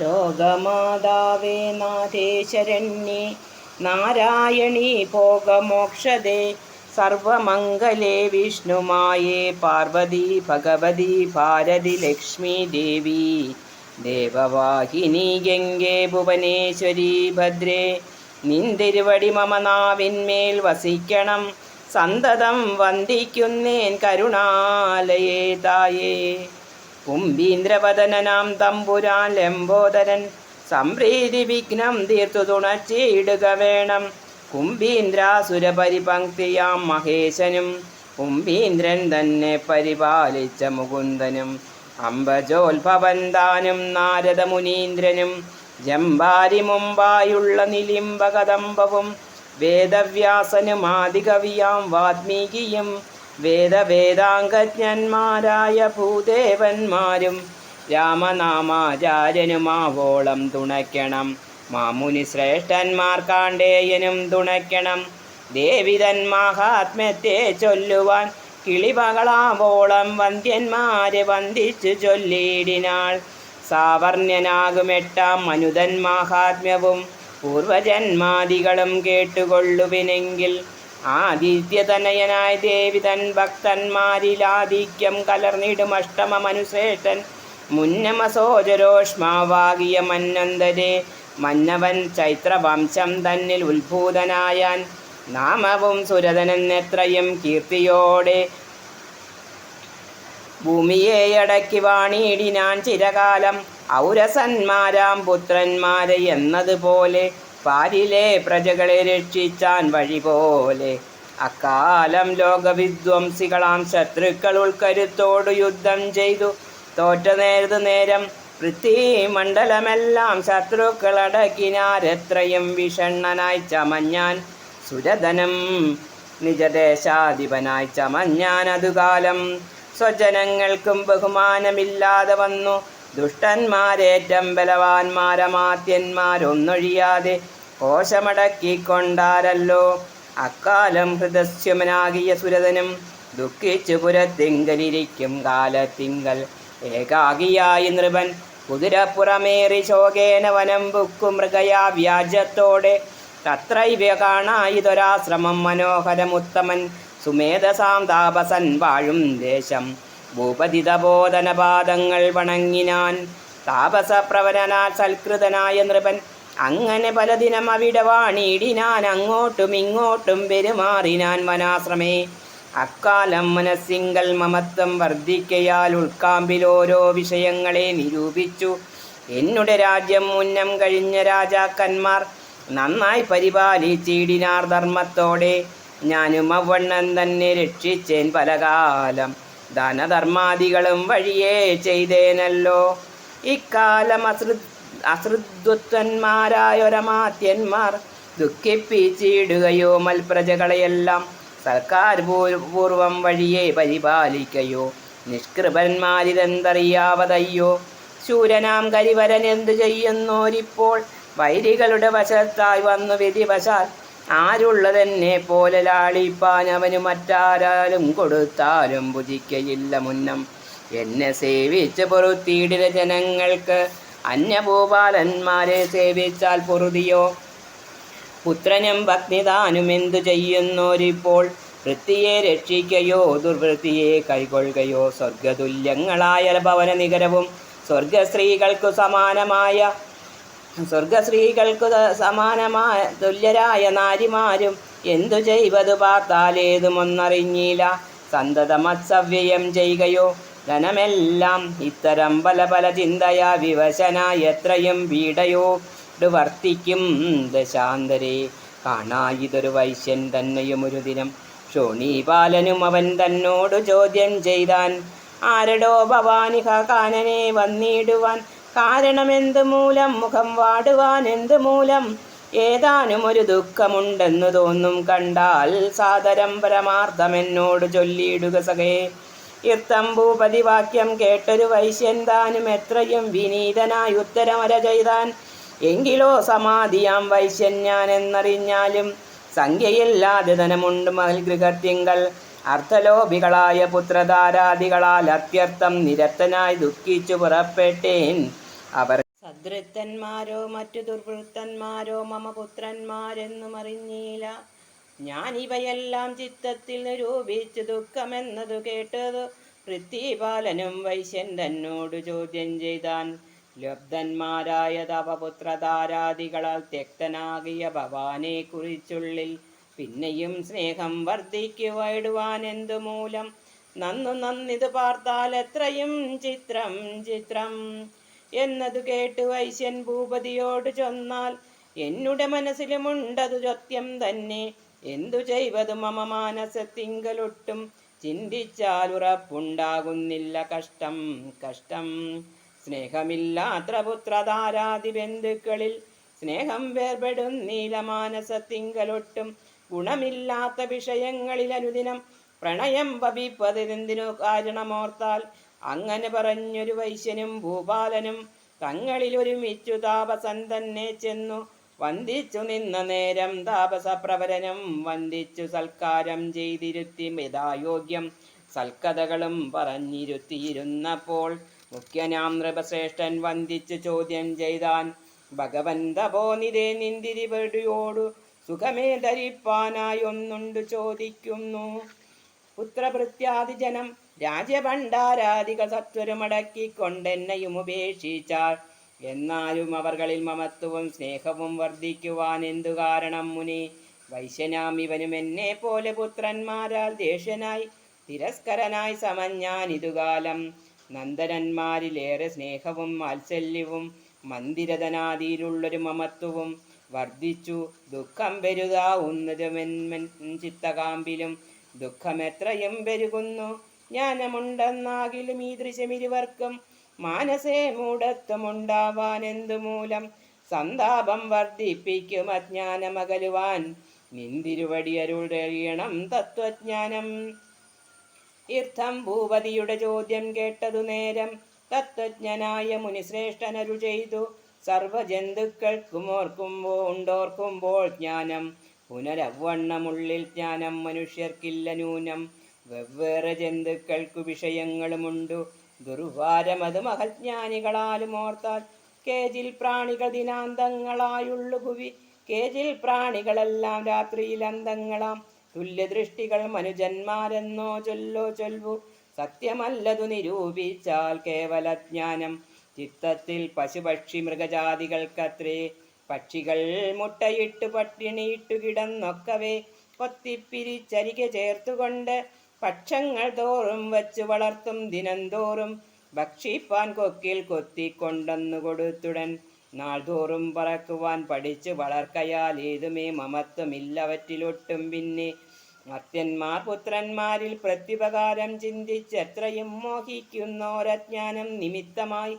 ലോകമാതാവേ നാഥേ ശരണ്യേ നാരായണീ ഭോഗമോക്ഷദേ സർവമംഗലേ വിഷ്ണുമായേ പാർവതി ഭഗവതി ഭാരതി ലക്ഷ്മി ദേവി ദേവവാഹിനി ഗംഗേ ഭുവനേശ്വരി ഭദ്രേ നിന്തിരുവടി മമ നാവിന്മേൽ വസിക്കണം സന്തതം വന്ദിക്കുന്നേൻ കരുണാലയേ തായേ. കുംഭീന്ദ്രവദനനാം തമ്പുരാൻ ലംബോദരൻ സംപ്രീതി വിഘ്നം തീർത്തു തുണച്ചിടുക വേണം കുംഭീന്ദ്രാസുരപരിപങ്ക്തിയാം മഹേശനും കുംഭീന്ദ്രൻ തന്നെ പരിപാലിച്ച മുകുന്ദനും അംബജോത്ഭവന്താനും നാരദമുനീന്ദ്രനും ജംബാരി മുമ്പായുള്ള നിലിംബകദംബവും വേദവ്യാസനും ആദികവിയാം വാത്മീകിയും വേദവേദാംഗജ്ഞന്മാരായ ഭൂദേവന്മാരും രാമനാമാചാര്യനുമാവോളം തുണയ്ക്കണം. മാമുനി ശ്രേഷ്ഠന്മാർ കാണ്ടേയനും തുണയ്ക്കണം. ദേവിതൻ മഹാത്മ്യത്തെ ചൊല്ലുവാൻ കിളിമകളാവോളം വന്ധ്യന്മാരെ വന്ദിച്ചു ചൊല്ലിയിടിനാൾ. സാവർണ്യനാകുമെട്ടാം മനുതൻ മാഹാത്മ്യവും പൂർവജന്മാദികളും കേട്ടുകൊള്ളുവിനെങ്കിൽ ആദിത്യതനയനായ ദേവി തൻ ഭക്തന്മാരിലാധിക്യം കലർന്നിടും അഷ്ടമ മുന്നമസോചരോഷ്മാവാകിയ മന്നന്തരെ മന്നവൻ ചൈത്രവംശം തന്നിൽ ഉത്ഭൂതനായാൻ നാമവും സുരതനെന്നെത്രയും കീർത്തിയോടെ ഭൂമിയെ അടക്കി വാണിയിടിനാൻ ചിരകാലം ഔരസന്മാരാം പുത്രന്മാരെ എന്നതുപോലെ പാരിലെ പ്രജകളെ രക്ഷിച്ചാൻ വഴി പോലെ അക്കാലം ലോകവിധ്വംസികളാം ശത്രുക്കൾ ഉൾക്കരുത്തോട് യുദ്ധം ചെയ്തു. തോറ്റ നേരത് നേരം പൃഥ്വിമണ്ഡലമെല്ലാം ശത്രുക്കളടക്കിനാരെത്രയും വിഷണ്ണനായി ചമഞ്ഞാൻ സുരധനം നിജദേശാധിപനായി ചമഞ്ഞാൻ അതുകാലം സ്വജനങ്ങൾക്കും ബഹുമാനമില്ലാതെ വന്നു. ദുഷ്ടന്മാരേറ്റം ബലവാന്മാരമാത്യന്മാരൊന്നൊഴിയാതെ കോശമടക്കിക്കൊണ്ടാരല്ലോ അക്കാലം ഹൃദസ്യമനാകിയ സുരതനും ദുഃഖിച്ചു പുരത്തിങ്കലിരിക്കും കാലത്തിങ്കൽ. ഏകാകിയായി നൃപൻ കുതിരപ്പുറമേറി ശോകേന വനം ബുക്കു മൃഗയാ വ്യാജത്തോടെ. തത്രൈവ്യ കാണായിതൊരാശ്രമം മനോഹരമുത്തമൻ. സുമേധസാം താപസൻ വാഴും ദേശം. ഭൂപതിതബോധനപാദങ്ങൾ വണങ്ങിനാൻ. താപസപ്രവരനാൽ സൽകൃതനായ നൃപൻ അങ്ങനെ പലദിനം അവിടെ വാണിയിടിനാൻ അങ്ങോട്ടും ഇങ്ങോട്ടും പെരുമാറിനാൻ വനാശ്രമേ. അക്കാലം മനസ്സിങ്കൽ മമത്വം വർദ്ധിക്കയാൽ ഉൾക്കാമ്പിൽ ഓരോ വിഷയങ്ങളെ നിരൂപിച്ചു. എന്നുടെ രാജ്യം മുന്നം കഴിഞ്ഞ രാജാക്കന്മാർ നന്നായി പരിപാലിച്ചിടിനാർ ധർമ്മത്തോടെ. ഞാനും അവണ്ണം തന്നെ രക്ഷിച്ചേൻ പലകാലം. ദാനധർമാദികളും വഴിയേ ചെയ്തേനല്ലോ. ഇക്കാലം അശ്രു അശ്രുദ്വത്വന്മാരായൊരമാത്യന്മാർ ദുഃഖിപ്പിച്ചിടുകയോ മൽപ്രജകളെയെല്ലാം സർക്കാർ പൂർ- പൂർവം വഴിയെ പരിപാലിക്കയോ. നിഷ്കൃപന്മാരിതെന്തറിയാവതയ്യോ? ശൂരനാം കരിവരൻ എന്തു ചെയ്യുന്നോരിപ്പോൾ? വൈരികളുടെ വശത്തായി വന്നു വിധിവശാൽ ആരുള്ളതെന്നെ പോലെ ലാളിപ്പാൻ അവന് മറ്റാരാലും കൊടുത്താലും പുതിക്കയില്ല മുന്നം. എന്നെ സേവിച്ച് പൊറുത്തിയിടിലെ ജനങ്ങൾക്ക് അന്യഭൂപാലന്മാരെ സേവിച്ചാൽ പൊറുതിയോ? പുത്രനും പത്നിതാനും എന്തു ചെയ്യുന്നോരിപ്പോൾ? വൃത്തിയെ രക്ഷിക്കയോ ദുർവൃത്തിയെ കൈകൊള്ളുകയോ? സ്വർഗതുല്യങ്ങളായ ഭവന നികരവും സ്വർഗസ്ത്രീകൾക്കു സമാനമായ സ്വർഗസ്ത്രീകൾക്കു സമാനമായ തുല്യരായ നാരിമാരും എന്തു ചെയ്വതു പാർത്താലേതുമൊന്നറിഞ്ഞില്ല സന്തതമത്സവ്യയം ചെയ്യുകയോ ധനമെല്ലാം ഇത്തരം പല പല ചിന്തയാ വിവശനായി എത്രയും വീടയോ വർത്തിക്കും ദശാന്തരെ. ഇതൊരു വൈശ്യൻ തന്നെയും ഒരു ദിനം. ശോണീപാലനും അവൻ തന്നോട് ചോദ്യം ചെയ്താൻ ആരടോ ഭവാനിഹ കാനനെ വന്നിടുവാൻ? കാരണമെന്ത് മൂലം മുഖം വാടുവാൻ? എന്ത് മൂലം? ഏതാനും ഒരു ദുഃഖമുണ്ടെന്നു തോന്നും കണ്ടാൽ സാദരം പരമാർത്ഥമെന്നോട് ചൊല്ലിയിടുക സഖേ. ഇത്തം ഭൂപതി വാക്യം കേട്ടൊരു വൈശ്യൻ താനും എത്രയും വിനീതനായി ഉത്തരമര ചെയ്താൻ. എങ്കിലോ സമാധിയാം വൈശ്യൻ ഞാൻ എന്നറിഞ്ഞാലും സംഖ്യയില്ലാതെ ധനമുണ്ട് മൽഗൃഹത്തിങ്കൽ അർത്ഥലോഭികളായ പുത്രധാരാദികളാൽ അത്യർത്ഥം നിരത്തനായി ദുഃഖിച്ചു പുറപ്പെട്ടേൻ അവർ. സദൃത്തന്മാരോ മറ്റു ദുർവൃത്തന്മാരോ മമ പുത്രന്മാരെന്നും അറിഞ്ഞീല. ഞാൻ ഇവയെല്ലാം ചിത്തത്തിൽ നിരൂപിച്ചു ദുഃഖമെന്നതു കേട്ടതു പൃഥ്വിപാലനും വൈശ്യൻ തന്നോട് ചോദ്യം ചെയ്താൻ ലബ്ധന്മാരായ തപപുത്രധാരാദികളാൽ ത്യക്തനാകിയ ഭവാനെ കുറിച്ചുള്ളിൽ പിന്നെയും സ്നേഹം വർദ്ധിക്കുവായിടുവാൻ എന്തു മൂലം? നന്നു നന്നിത് പാർത്താൽ എത്രയും ചിത്രം ചിത്രം. എന്നതു കേട്ട് വൈശ്യൻ ഭൂപതിയോട് ചൊന്നാൽ എന്നുടെ മനസ്സിലുമുണ്ടതു സത്യം തന്നെ. എന്തു ചെയ്വതു മമ മാനസത്തിങ്കലൊട്ടും ചിന്തിച്ചാൽ ഉറപ്പുണ്ടാകുന്നില്ല കഷ്ടം. കഷ്ടം. സ്നേഹമില്ലാത്ര പുത്രധാരാദി ബന്ധുക്കളിൽ സ്നേഹം വേർപെടുന്നീല മാനസത്തിങ്കലൊട്ടും ഗുണമില്ലാത്ത വിഷയങ്ങളിൽ അനുദിനം പ്രണയം വപിപ്പതിരെന്തിനു കാരണമോർത്താൽ? അങ്ങനെ പറഞ്ഞൊരു വൈശ്യനും ഭൂപാലനും തങ്ങളിൽ ഒരുമിച്ചു താപസൻ ചെന്നു വന്ദിച്ചു നിന്ന നേരം താപസപ്രവരനും വന്ദിച്ചു സൽക്കാരം ചെയ്തിരുത്തി യഥായോഗ്യം സൽക്കഥകളും പറഞ്ഞിരുത്തിയിരുന്നപ്പോൾ മുഖ്യനാം നൃപശ്രേഷ്ഠൻ വന്ദിച്ചു ചോദ്യം ചെയ്താൻ ഭഗവന്തപോ നിരേ നിന്തിരിപടിയോടു സുഖമേ ധരിപ്പാനായൊന്നുണ്ട് ചോദിക്കുന്നു. പുത്രഭൃത്യാദിജനം രാജഭണ്ഡാരാധിക സത്വരമടക്കിക്കൊണ്ടെന്നെയും ഉപേക്ഷിച്ചാൽ എന്നാലും അവർകളിൽ മമത്വവും സ്നേഹവും വർദ്ധിക്കുവാൻ എന്തു കാരണം മുനി? വൈശ്യനാം ഇവനും എന്നെ പോലെ പുത്രന്മാരാൽ ദേഷ്യനായി തിരസ്കരനായി സമഞ്ഞാൻ ഇതുകാലം. നന്ദനന്മാരിലേറെ സ്നേഹവും വാത്സല്യവും മന്ദിരതനാദിയിലുള്ളൊരു മമത്വവും വർദ്ധിച്ചു. ദുഃഖം പെരുതാവുന്നതുമെന്മൻ ചിത്തകാമ്പിലും ദുഃഖമെത്രയും പെരുകുന്നു. ജ്ഞാനമുണ്ടെന്നാകിലും ഈ ദൃശ്യമിരുവർക്കും മാനസേ മൂഢത്വമുണ്ടാവാൻ എന്തു മൂലം സന്താപം വർദ്ധിപ്പിക്കും അജ്ഞാനമകലുവാൻ. നിന്തിരുവടിയരുടെയണം തത്വജ്ഞാനം. ഇർത്ഥം ഭൂപതിയുടെ ചോദ്യം കേട്ടതു നേരം തത്വജ്ഞനായ മുനിശ്രേഷ്ഠനരു ചെയ്തു. സർവജന്തുക്കൾക്കും ഓർക്കുമ്പോൾ ഉണ്ടോർക്കുമ്പോൾ ജ്ഞാനം. പുനരവണ്ണമുള്ളിൽ ജ്ഞാനം മനുഷ്യർക്കില്ല ന്യൂനം. വെവ്വേറെ ജന്തുക്കൾക്കു വിഷയങ്ങളുമുണ്ടു. ദുർവാരമത് മഹജ്ഞാനികളാലും ഓർത്താൽ കേജിൽ പ്രാണികൾ ദിനാന്തങ്ങളായുള്ളു ഭുവി. കേജിൽ പ്രാണികളെല്ലാം രാത്രിയിൽ അന്തങ്ങളാം. തുല്യദൃഷ്ടികൾ മനുജന്മാരെന്നോ ചൊല്ലോ ചൊൽവു. സത്യമല്ലതു നിരൂപിച്ചാൽ കേവലജ്ഞാനം. ചിത്തത്തിൽ പശുപക്ഷി മൃഗജാതികൾക്കത്രേ. പക്ഷികൾ മുട്ടയിട്ട് പട്ടിണിയിട്ടു കിടന്നൊക്കവേ. കൊത്തിപ്പിരിച്ചരികെ ചേർത്തുകൊണ്ട് പക്ഷങ്ങൾ തോറും വച്ചു വളർത്തും ദിനംതോറും ഭക്ഷിപ്പാൻ കൊക്കിൽ കൊത്തിക്കൊണ്ടെന്നു കൊടുത്തുടൻ. നാൾതോറും പറക്കുവാൻ പഠിച്ചു വളർക്കയാൽ ഏതുമേ മമത്വമില്ലവറ്റിലൊട്ടും പിന്നെ. മർത്യന്മാർ പുത്രന്മാരിൽ പ്രത്യുപകാരം ചിന്തിച്ചെത്രയും മോഹിക്കുന്നോരജ്ഞാനം നിമിത്തമായി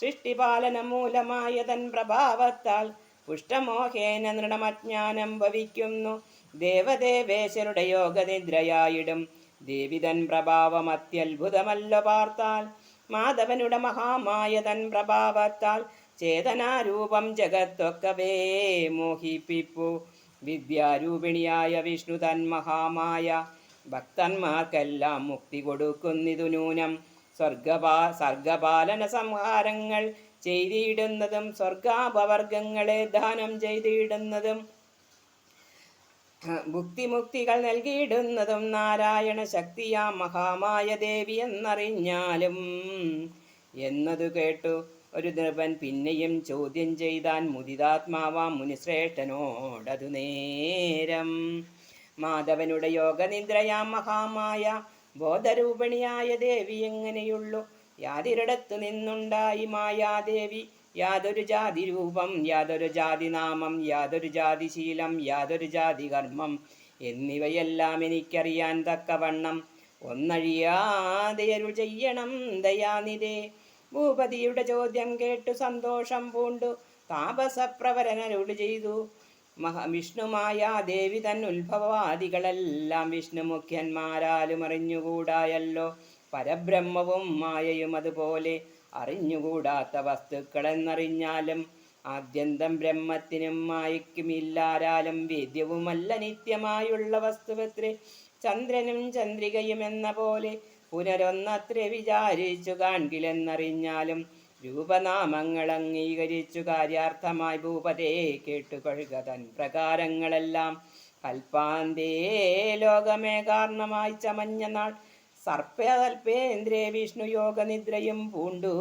സൃഷ്ടിപാലന മൂലമായ തൻ പ്രഭാവത്താൽ പുഷ്ടമോഹേന നൃണമജ്ഞാനം ഭവിക്കുന്നു. ദേവദേവേശരുടെ യോഗനിദ്രയായിടും. ദേവിതൻ പ്രഭാവം അത്യത്ഭുതമല്ലോ പാർത്താൽ മാധവനുടെ മഹാമായ തൻ പ്രഭാവത്താൽ ചേതനാരൂപം ജഗത്തൊക്കവേ മോഹിപ്പിപ്പു. വിദ്യാരൂപിണിയായ വിഷ്ണു തൻ മഹാമായ ഭക്തന്മാർക്കെല്ലാം മുക്തി കൊടുക്കുന്നിതു നൂനം സ്വർഗപാ സർഗപാലന സംഹാരങ്ങൾ ചെയ്തിടുന്നതും സ്വർഗാപവർഗങ്ങളെ ദാനം ചെയ്തിടുന്നതും ഭുക്തിമുക്തികൾ നൽകിയിടുന്നതും നാരായണ ശക്തിയാ മഹാമായ ദേവി എന്നറിഞ്ഞാലും. എന്നതു കേട്ടു ഒരു നൃപൻ പിന്നെയും ചോദ്യം ചെയ്താൻ മുദിതാത്മാവാ മുനിശ്രേഷ്ഠനോടതു നേരം. മാധവനുടെ യോഗനിദ്രയാ മഹാമായ ബോധരൂപിണിയായ ദേവി എങ്ങനെയുള്ളു? യാതിരിടത്തു നിന്നുണ്ടായി മായാദേവി യാതൊരു ജാതി രൂപം യാതൊരു ജാതി നാമം യാതൊരു ജാതി ശീലം യാതൊരു ജാതി കർമ്മം എന്നിവയെല്ലാം എനിക്കറിയാൻ തക്കവണ്ണം ഒന്നഴിയാതെ അരുൾ ചെയ്യണം ദയാനിതേ ഭൂപതിയുടെ ചോദ്യം കേട്ടു സന്തോഷം പൂണ്ടു. താപസപ്രവരനരുളി ചെയ്തു. മഹാവിഷ്ണുമായ ദേവി തൻ ഉത്ഭവവാദികളെല്ലാം വിഷ്ണുമുഖ്യന്മാരാലും അറിഞ്ഞുകൂടായല്ലോ. പരബ്രഹ്മവും മായയും അതുപോലെ അറിഞ്ഞുകൂടാത്ത വസ്തുക്കളെന്നറിഞ്ഞാലും ആദ്യന്തം ബ്രഹ്മത്തിനും മായയ്ക്കും ഇല്ലാരാലും വേദ്യവുമല്ല നിത്യമായുള്ള വസ്തുവത്രേ ചന്ദ്രനും ചന്ദ്രികയും എന്ന പോലെ പുനരൊന്നത്ര വിചാരിച്ചു കാൺകിലെന്നറിഞ്ഞാലും രൂപനാമങ്ങൾ അംഗീകരിച്ചു കാര്യാർത്ഥമായി ഭൂപതേ കേട്ടുകൊഴുക തൻ പ്രകാരങ്ങളെല്ലാം. കൽപ്പാന്തേ ലോകമേ കാരണമായി ചമഞ്ഞ നാൾ സർപ്പതൽപേന്ദ്രേ വിഷ്ണു യോഗനിദ്രയും പൂണ്ടു.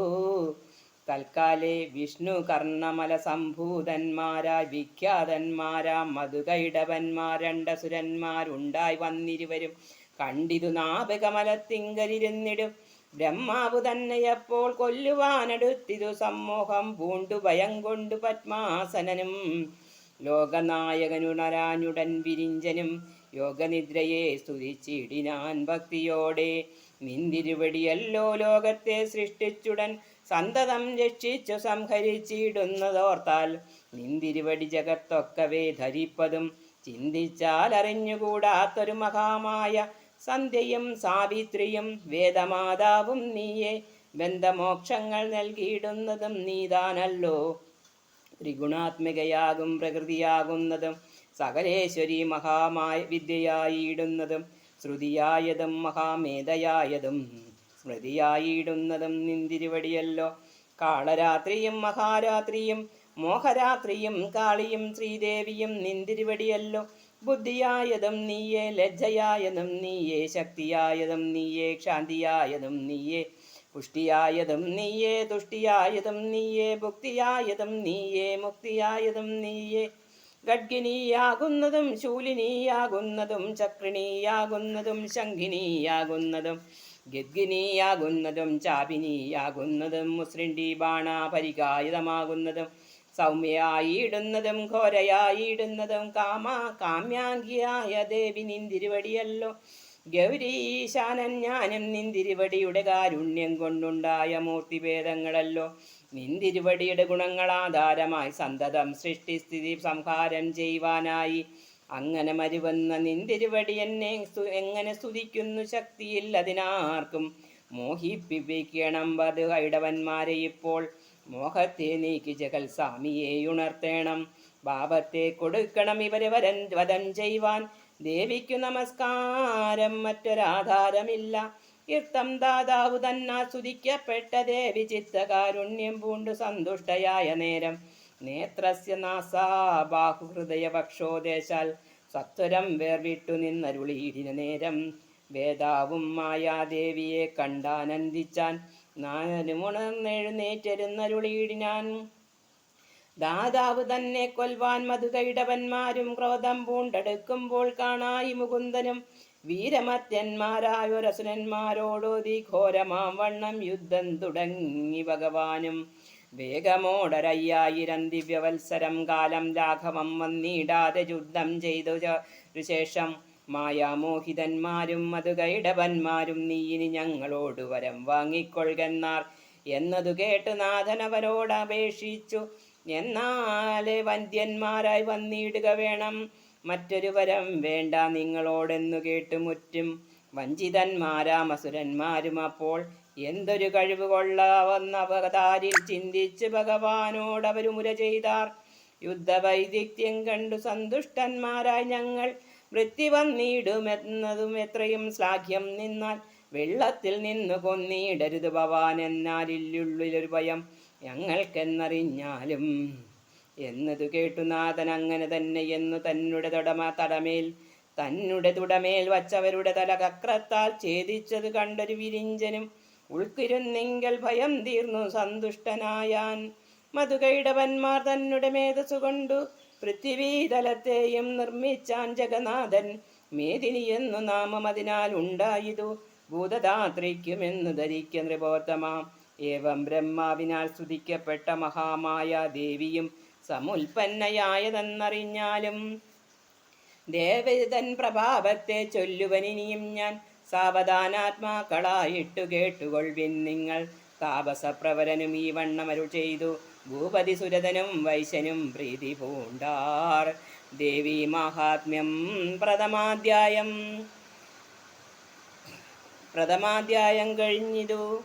തൽക്കാലേ വിഷ്ണു കർണമല സംഭൂതന്മാരായി വിഖ്യാതന്മാരാ മധുകൈടവന്മാരണ്ടസുരന്മാരുണ്ടായി വന്നിരുവരും. കണ്ടിതു നാപകമലത്തിങ്കരിരുന്നിടും ബ്രഹ്മാവു തന്നെയപ്പോൾ കൊല്ലുവാനടുത്തിതു സമ്മോഹം പൂണ്ടു ഭയം കൊണ്ടു പത്മാസനനും. ലോകനായകനുണരാനുടൻ വിരിഞ്ചനും യോഗനിദ്രയെ സ്തുതിച്ചിടിനാൻ ഭക്തിയോടെ. നിന്തിരുവടിയല്ലോ ലോകത്തെ സൃഷ്ടിച്ചുടൻ സന്തതം രക്ഷിച്ചു സംഹരിച്ചിടുന്നതോർത്താൽ നിന്തിരുവടി ജഗത്തൊക്കവേ ധരിപ്പതും ചിന്തിച്ചാൽ അറിഞ്ഞുകൂടാത്തൊരു മഹാമായ സന്ധ്യയും സാവിത്രിയും വേദമാതാവും നീയെ ബന്ധമോക്ഷങ്ങൾ നൽകിയിടുന്നതും നീതാനല്ലോ. ത്രിഗുണാത്മികയാകും പ്രകൃതിയാകുന്നതും സകലേശ്വരി മഹാമായ വിദ്യയായിടുന്നതും ശ്രുതിയായതും മഹാമേധയായതും സ്മൃതിയായിടുന്നതും നിന്തിരുവടിയല്ലോ. കാളരാത്രിയും മഹാരാത്രിയും മോഹരാത്രിയും കാളിയും ശ്രീദേവിയും നിന്തിരുവടിയല്ലോ. ബുദ്ധിയായതും നീയേ ലജ്ജയായതും നീയേ ശക്തിയായതും നീയേ ക്ഷാന്തിയായതും നീയേ പുഷ്ടിയായതും നീയേ തുഷ്ടിയായതും നീയേ ഭുക്തിയായതും നീയേ മുക്തിയായതും നീയേ ഗഡ്ഗിനിയാകുന്നതും ശൂലിനിയാകുന്നതും ചക്രിണിയാകുന്നതും ശംഖിനിയാകുന്നതും ഗദ്ഗിനിയാകുന്നതും ചാപിനിയാകുന്നതും മുസ്ലിണ്ടി ബാണാപരികായുധമാകുന്നതും സൗമ്യയായിടുന്നതും ഘോരയായിടുന്നതും കാമ കാമ്യാംഗിയായ ദേവി നിന്തിരുവടിയല്ലോ. ഗൗരീശാനൻ ഞാനും നിന്തിരുവടിയുടെ കാരുണ്യം കൊണ്ടുണ്ടായ മൂർത്തിഭേദങ്ങളല്ലോ. നിന്തിരുവടിയുടെ ഗുണങ്ങളാധാരമായി സന്തതം സൃഷ്ടിസ്ഥിതി സംഹാരം ചെയ്യുവാനായി. അങ്ങനെ മരുവന്ന നിന്തിരുവടി എന്നെ എങ്ങനെ സ്തുതിക്കുന്നു ശക്തിയില്ലതിനാർക്കും മോഹിപ്പിപ്പിക്കണം വധു ഹൈടവന്മാരെ ഇപ്പോൾ. മോഹത്തെ നീക്കി ജഗൽ സ്വാമിയെ ഉണർത്തേണം. പാപത്തെ കൊടുക്കണം ഇവരെ വരൻ വധം ചെയ്യുവാൻ. ദേവിക്കു നമസ്കാരം മറ്റൊരാധാരമില്ല. ഇർത്തം ദാതാവു തന്നാ സ്തുതിക്കപ്പെട്ട ദേവി ചിത്തകാരുണ്യം പൂണ്ടു സന്തുഷ്ടയായ നേരം. നേത്രസ്യ നാസാ പക്ഷോദേശാൽ. സത്വരം വേർവിട്ടു നിന്നരുളിയിടിന നേരം. വേദാവും മായാദേവിയെ കണ്ടാനന്ദിച്ചാൻ. നാനുമുണർന്നെഴുന്നേറ്റരുന്നരുളിയിടിനാൻ ദാതാവ് തന്നെ കൊൽവാൻ മധുകൈടവന്മാരും ക്രോധം പൂണ്ടെടുക്കുമ്പോൾ കാണായി മുകുന്ദനും വീരമത്യന്മാരായൊരസുരന്മാരോടോതി ഘോരമാം വണ്ണം യുദ്ധം തുടങ്ങി ഭഗവാനും. വേഗമോടരയ്യായിരം ദിവ്യവത്സരം കാലം രാഘവം വന്നിടാതെ യുദ്ധം ചെയ്തു ശേഷം മായാമോഹിതന്മാരും മധുകൈടവന്മാരും നീ ഇനി ഞങ്ങളോട് വരം വാങ്ങിക്കൊള്ളുകന്നാർ എന്നതു കേട്ട് നാഥനവരോട് അപേക്ഷിച്ചു എന്നാലേ വന്ധ്യന്മാരായി വന്നിടുക വേണം. മറ്റൊരു വരം വേണ്ട നിങ്ങളോടെന്നു കേട്ടു മുറ്റും വഞ്ചിതന്മാരാം അസുരന്മാരും അപ്പോൾ എന്തൊരു കഴിവ് കൊള്ളാവുന്ന ചിന്തിച്ച് ഭഗവാനോട് അവരു മുര ചെയ്താർ. യുദ്ധവൈദിക്യം കണ്ടു സന്തുഷ്ടന്മാരായി ഞങ്ങൾ വൃത്തി വന്നിടുമെന്നതും എത്രയും ശ്ലാഘ്യം നിന്നാൽ വെള്ളത്തിൽ നിന്ന് കൊന്നിടരുത് ഭവാൻ എന്നാലില്ലുള്ളിലൊരു ഭയം ഞങ്ങൾക്കെന്നറിഞ്ഞാലും. എന്നതു കേട്ടു നാഥൻ അങ്ങനെ തന്നെ എന്നു തന്നുടെ തുടമ തടമേൽ. തന്നുടെ തുടമേൽ വച്ചവരുടെ തല കക്രത്താൽ ഛേദിച്ചത് കണ്ടൊരു വിരിഞ്ചനും. ഉൾക്കിരുന്നെങ്കിൽ ഭയം തീർന്നു സന്തുഷ്ടനായാൻ. മധുകൈടവന്മാർ തന്നുടെ മേധസ്സു കൊണ്ടു പൃഥ്വീതലത്തെയും നിർമ്മിച്ചാൻ ജഗന്നാഥൻ മേദിനി എന്നു നാമം അതിനാൽ ഉണ്ടായിതു. ഭൂതദാത്രിക്കുമെന്നു ധരിക്ക നൃപോത്തമാം. ഏവം ബ്രഹ്മാവിനാൽ സ്തുതിക്കപ്പെട്ട മഹാമായ ദേവിയും സമുൽപ്പന്നയായതെന്നറിഞ്ഞാലും ദേവതൻ പ്രഭാവത്തെ ചൊല്ലുവനിനിയും ഞാൻ സാവധാനാത്മാക്കളായിട്ടു കേട്ടുകൊള്ളിൻ നിങ്ങൾ. താപസപ്രവരനും ഈ വണ്ണമരു ചെയ്തു. ഭൂപതി സുരതനും വൈശ്യനും പ്രീതി പൂണ്ടാർ. ദേവി മഹാത്മ്യം പ്രഥമാധ്യായം. പ്രഥമാധ്യായം കഴിഞ്ഞിതു.